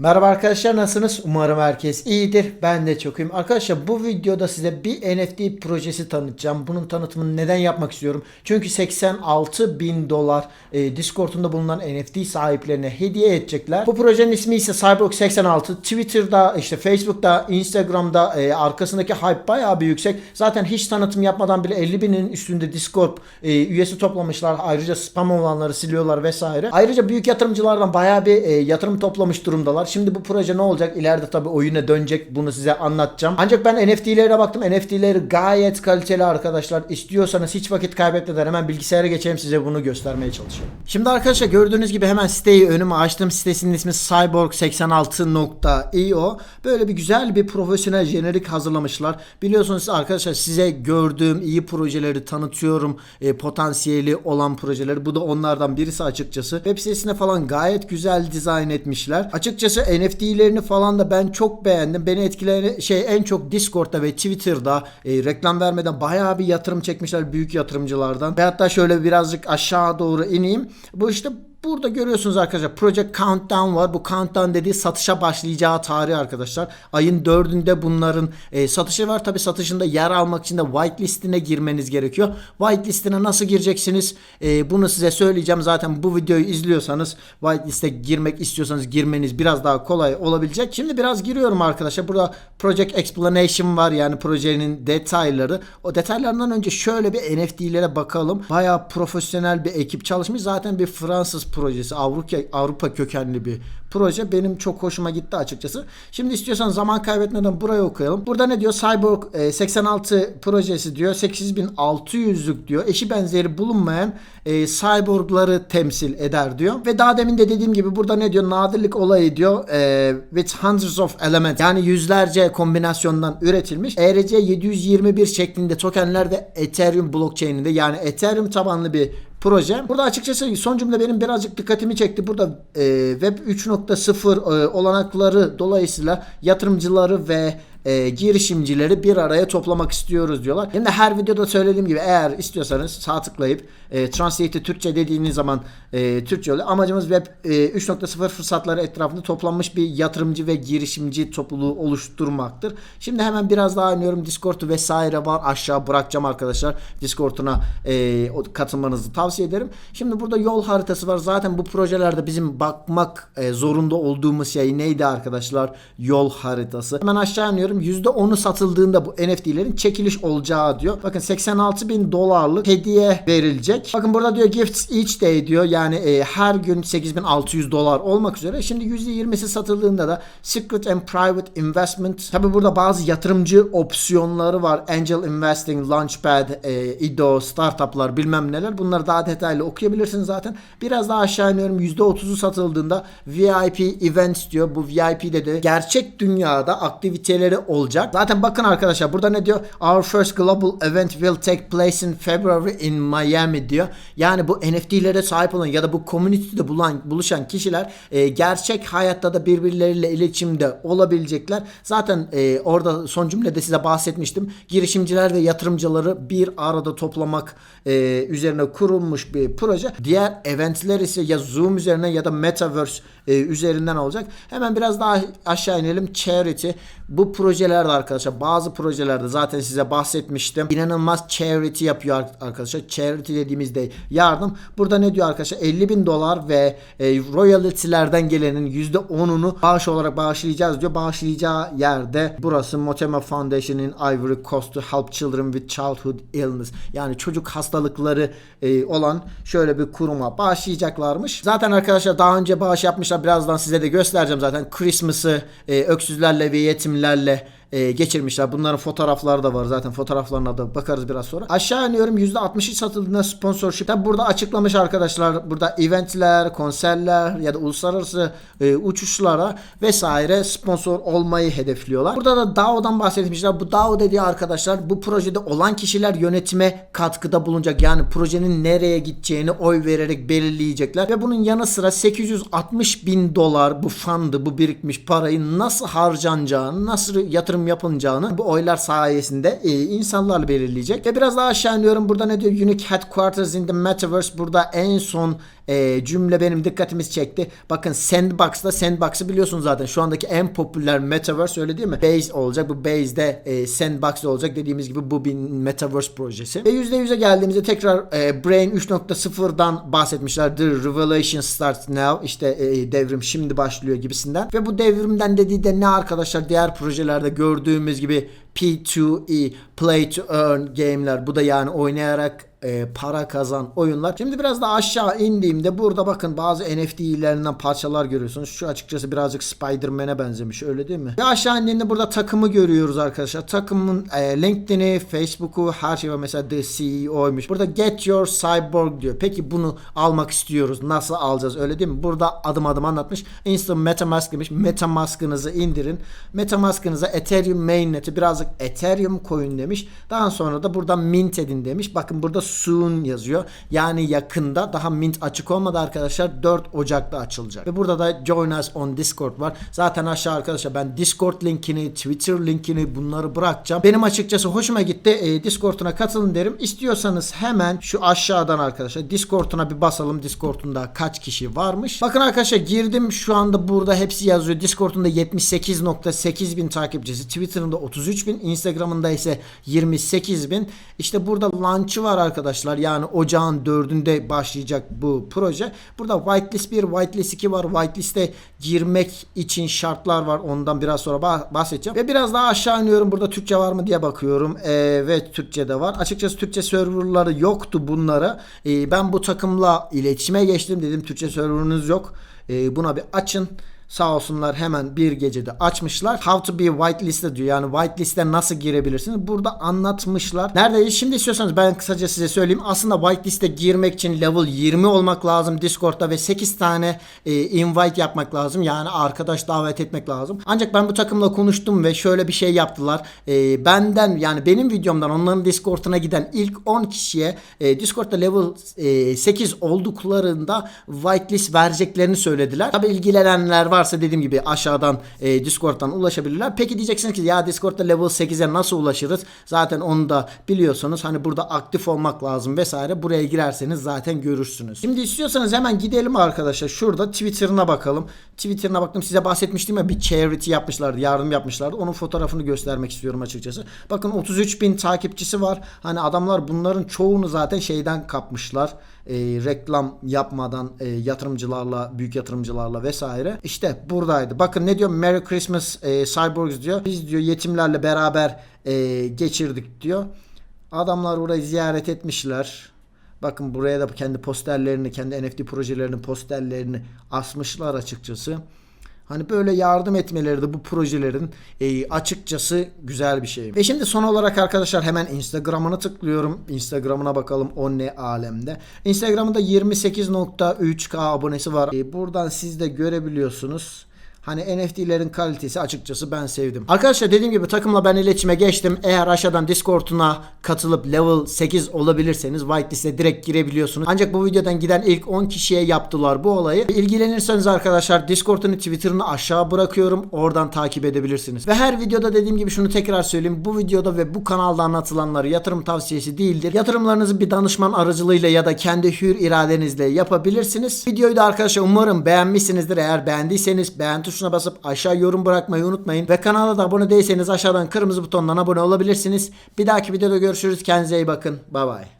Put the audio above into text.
Merhaba arkadaşlar nasılsınız? Umarım herkes iyidir. Ben de çok iyiyim. Arkadaşlar bu videoda size bir NFT projesi tanıtacağım. Bunun tanıtımını neden yapmak istiyorum? Çünkü 86 bin dolar e, Discord'unda bulunan NFT sahiplerine hediye edecekler. Bu projenin ismi ise Cyborg 86. Twitter'da, işte Facebook'ta, Instagram'da e, arkasındaki hype bayağı bir yüksek. Zaten hiç tanıtım yapmadan bile 50 binin üstünde Discord e, üyesi toplamışlar. Ayrıca spam olanları siliyorlar vesaire. Ayrıca büyük yatırımcılardan bayağı bir e, yatırım toplamış durumdalar. Şimdi bu proje ne olacak? İleride tabii oyuna dönecek. Bunu size anlatacağım. Ancak ben NFT'lere baktım. NFT'leri gayet kaliteli arkadaşlar. İstiyorsanız hiç vakit kaybetmeden hemen bilgisayara geçeyim size bunu göstermeye çalışıyorum. Şimdi arkadaşlar gördüğünüz gibi hemen siteyi önüme açtım. Sitesinin ismi cyborg86.io. Böyle bir güzel bir profesyonel jenerik hazırlamışlar. Biliyorsunuz arkadaşlar size gördüğüm iyi projeleri tanıtıyorum. E, potansiyeli olan projeleri. Bu da onlardan birisi açıkçası. Web sitesine falan gayet güzel dizayn etmişler. Açıkçası NFT'lerini falan da ben çok beğendim. Beni etkileyen şey en çok Discord'da ve Twitter'da e, reklam vermeden bayağı bir yatırım çekmişler büyük yatırımcılardan. Ve hatta şöyle birazcık aşağı doğru ineyim. Bu işte Burada görüyorsunuz arkadaşlar Project Countdown var. Bu countdown dediği satışa başlayacağı tarih arkadaşlar. Ayın 4'ünde bunların e, satışı var. Tabi satışında yer almak için de whitelistine girmeniz gerekiyor. Whitelistine nasıl gireceksiniz? E, bunu size söyleyeceğim. Zaten bu videoyu izliyorsanız whiteliste girmek istiyorsanız girmeniz biraz daha kolay olabilecek. Şimdi biraz giriyorum arkadaşlar. Burada Project Explanation var. Yani projenin detayları. O detaylarından önce şöyle bir NFT'lere bakalım. Bayağı profesyonel bir ekip çalışmış. Zaten bir Fransız projesi Avrupa Avrupa kökenli bir proje benim çok hoşuma gitti açıkçası. Şimdi istiyorsan zaman kaybetmeden burayı okuyalım. Burada ne diyor? Cyborg e, 86 projesi diyor. 8600'lük diyor. Eşi benzeri bulunmayan e, cyborgları temsil eder diyor. Ve daha demin de dediğim gibi burada ne diyor? Nadirlik olayı diyor. E, with hundreds of elements. Yani yüzlerce kombinasyondan üretilmiş. ERC 721 şeklinde tokenler ve Ethereum blockchain'inde yani Ethereum tabanlı bir proje. Burada açıkçası son cümle benim birazcık dikkatimi çekti. Burada e, Web 3.0 e, olanakları dolayısıyla yatırımcıları ve e, girişimcileri bir araya toplamak istiyoruz diyorlar. De her videoda söylediğim gibi eğer istiyorsanız sağ tıklayıp e, Translate'i Türkçe dediğiniz zaman e, Türkçe oluyor. Amacımız Web e, 3.0 fırsatları etrafında toplanmış bir yatırımcı ve girişimci topluluğu oluşturmaktır. Şimdi hemen biraz daha iniyorum. Discord'u vesaire var. Aşağı bırakacağım arkadaşlar. Discord'una e, katılmanızı tavsiye ederim. Şimdi burada yol haritası var. Zaten bu projelerde bizim bakmak e, zorunda olduğumuz şey neydi arkadaşlar? Yol haritası. Hemen aşağı iniyorum. %10'u satıldığında bu NFT'lerin çekiliş olacağı diyor. Bakın 86 bin dolarlık hediye verilecek. Bakın burada diyor gifts each day diyor. Yani e, her gün 8600 dolar olmak üzere. Şimdi %20'si satıldığında da secret and private investment. Tabi burada bazı yatırımcı opsiyonları var. Angel investing, launchpad, e, IDO, startuplar bilmem neler. Bunları daha detaylı okuyabilirsiniz zaten. Biraz daha aşağı iniyorum. %30'u satıldığında VIP events diyor. Bu VIP'de de gerçek dünyada aktiviteleri olacak. Zaten bakın arkadaşlar burada ne diyor? Our first global event will take place in February in Miami diyor. Yani bu NFT'lere sahip olan ya da bu community'de bulan, buluşan kişiler e, gerçek hayatta da birbirleriyle iletişimde olabilecekler. Zaten e, orada son cümlede size bahsetmiştim. Girişimciler ve yatırımcıları bir arada toplamak e, üzerine kurulmuş bir proje. Diğer eventler ise ya Zoom üzerine ya da Metaverse e, üzerinden olacak. Hemen biraz daha aşağı inelim. Charity. Bu projelerde arkadaşlar bazı projelerde zaten size bahsetmiştim. İnanılmaz charity yapıyor arkadaşlar. Charity dediğimizde yardım. Burada ne diyor arkadaşlar? 50 bin dolar ve e, royalty'lerden gelenin %10'unu bağış olarak bağışlayacağız diyor. Bağışlayacağı yerde burası Motema Foundation'in Ivory Coast to Help Children with Childhood Illness. Yani çocuk hastalıkları e, olan şöyle bir kuruma bağışlayacaklarmış. Zaten arkadaşlar daha önce bağış yapmışlar. Birazdan size de göstereceğim zaten. Christmas'ı e, öksüzlerle ve yetimlerle there. E, geçirmişler. Bunların fotoğrafları da var zaten. Fotoğraflarına da bakarız biraz sonra. Aşağı iniyorum. %60'ı satıldığında sponsorship. Tabi burada açıklamış arkadaşlar. Burada eventler, konserler ya da uluslararası e, uçuşlara vesaire sponsor olmayı hedefliyorlar. Burada da DAO'dan bahsetmişler. Bu DAO dediği arkadaşlar bu projede olan kişiler yönetime katkıda bulunacak. Yani projenin nereye gideceğini oy vererek belirleyecekler. Ve bunun yanı sıra 860 bin dolar bu fundı, bu birikmiş parayı nasıl harcanacağını, nasıl yatırım yapılacağını bu oylar sayesinde e, insanlar belirleyecek. Ve biraz daha aşağı iniyorum. Burada ne diyor? Unique Headquarters in the Metaverse. Burada en son e, cümle benim dikkatimizi çekti. Bakın Sandbox'ta Sandbox'ı biliyorsunuz zaten. Şu andaki en popüler metaverse öyle değil mi? Base olacak. Bu Base'de e, Sandbox olacak. Dediğimiz gibi bu bir metaverse projesi. Ve %100'e geldiğimizde tekrar e, Brain 3.0'dan bahsetmişler. The Revelation starts now. İşte e, devrim şimdi başlıyor gibisinden. Ve bu devrimden dediği de ne arkadaşlar? Diğer projelerde gördüğümüz gibi P2E Play to Earn game'ler. Bu da yani oynayarak e, para kazan oyunlar. Şimdi biraz da aşağı indiğimde burada bakın bazı NFT'lerinden parçalar görüyorsunuz. Şu açıkçası birazcık Spider-Man'e benzemiş öyle değil mi? Ve aşağı indiğinde burada takımı görüyoruz arkadaşlar. Takımın e, LinkedIn'i, Facebook'u her şey var. Mesela The CEO'ymuş. Burada Get Your Cyborg diyor. Peki bunu almak istiyoruz. Nasıl alacağız öyle değil mi? Burada adım adım anlatmış. Instant Metamask demiş. Metamask'ınızı indirin. Metamask'ınıza Ethereum mainnet'i birazcık Ethereum coin demiş. Daha sonra da burada mint edin demiş. Bakın burada soon yazıyor. Yani yakında daha mint açık olmadı arkadaşlar. 4 Ocak'ta açılacak. Ve burada da join us on Discord var. Zaten aşağı arkadaşlar ben Discord linkini, Twitter linkini bunları bırakacağım. Benim açıkçası hoşuma gitti. E, Discord'una katılın derim. İstiyorsanız hemen şu aşağıdan arkadaşlar Discord'una bir basalım. Discord'unda kaç kişi varmış. Bakın arkadaşlar girdim şu anda burada hepsi yazıyor. Discord'unda 78.8 bin takipçisi. Twitter'ında 33 bin. Instagram'ında ise 28 bin. İşte burada launch'ı var arkadaşlar. Yani ocağın 4'ünde başlayacak bu proje. Burada whitelist 1, whitelist 2 var. Whitelist'e girmek için şartlar var. Ondan biraz sonra bah- bahsedeceğim. Ve biraz daha aşağı iniyorum. Burada Türkçe var mı diye bakıyorum. Ee, ve Türkçe de var. Açıkçası Türkçe serverları yoktu bunlara. Ee, ben bu takımla iletişime geçtim. Dedim Türkçe serverınız yok. Ee, buna bir açın. Sağ olsunlar hemen bir gecede açmışlar. How to be whitelisted diyor. Yani whitelist'e nasıl girebilirsiniz? Burada anlatmışlar. Neredeyiz? Şimdi istiyorsanız ben kısaca size söyleyeyim. Aslında whitelist'e girmek için level 20 olmak lazım Discord'da ve 8 tane e, invite yapmak lazım. Yani arkadaş davet etmek lazım. Ancak ben bu takımla konuştum ve şöyle bir şey yaptılar. E, benden yani benim videomdan onların Discord'una giden ilk 10 kişiye e, Discord'da level e, 8 olduklarında whitelist vereceklerini söylediler. Tabi ilgilenenler varsa dediğim gibi aşağıdan e, Discord'dan ulaşabilirler. Peki diyeceksiniz ki ya Discord'da level 8'e nasıl ulaşırız? Zaten onu da biliyorsunuz. Hani burada aktif olmak lazım vesaire. Buraya girerseniz zaten görürsünüz. Şimdi istiyorsanız hemen gidelim arkadaşlar. Şurada Twitter'ına bakalım. Twitter'ına baktım. Size bahsetmiştim ya bir charity yapmışlardı. Yardım yapmışlardı. Onun fotoğrafını göstermek istiyorum açıkçası. Bakın 33 bin takipçisi var. Hani adamlar bunların çoğunu zaten şeyden kapmışlar. E, reklam yapmadan e, yatırımcılarla, büyük yatırımcılarla vesaire. İşte buradaydı. Bakın ne diyor? Merry Christmas e, Cyborgs diyor. Biz diyor yetimlerle beraber e, geçirdik diyor. Adamlar orayı ziyaret etmişler. Bakın buraya da kendi posterlerini, kendi NFT projelerinin posterlerini asmışlar açıkçası. Hani böyle yardım etmeleri de bu projelerin e, açıkçası güzel bir şey. Ve şimdi son olarak arkadaşlar hemen Instagram'ını tıklıyorum. Instagram'ına bakalım o ne alemde. Instagram'da 28.3k abonesi var. E, buradan siz de görebiliyorsunuz. Hani NFT'lerin kalitesi açıkçası ben sevdim. Arkadaşlar dediğim gibi takımla ben iletişime geçtim. Eğer aşağıdan Discord'una katılıp level 8 olabilirseniz whitelist'e direkt girebiliyorsunuz. Ancak bu videodan giden ilk 10 kişiye yaptılar bu olayı. İlgilenirseniz arkadaşlar Discord'unu Twitter'ını aşağı bırakıyorum. Oradan takip edebilirsiniz. Ve her videoda dediğim gibi şunu tekrar söyleyeyim. Bu videoda ve bu kanalda anlatılanları yatırım tavsiyesi değildir. Yatırımlarınızı bir danışman aracılığıyla ya da kendi hür iradenizle yapabilirsiniz. Videoyu da arkadaşlar umarım beğenmişsinizdir. Eğer beğendiyseniz beğen tuşuna basıp aşağı yorum bırakmayı unutmayın. Ve kanala da abone değilseniz aşağıdan kırmızı butondan abone olabilirsiniz. Bir dahaki videoda görüşürüz. Kendinize iyi bakın. Bay bay.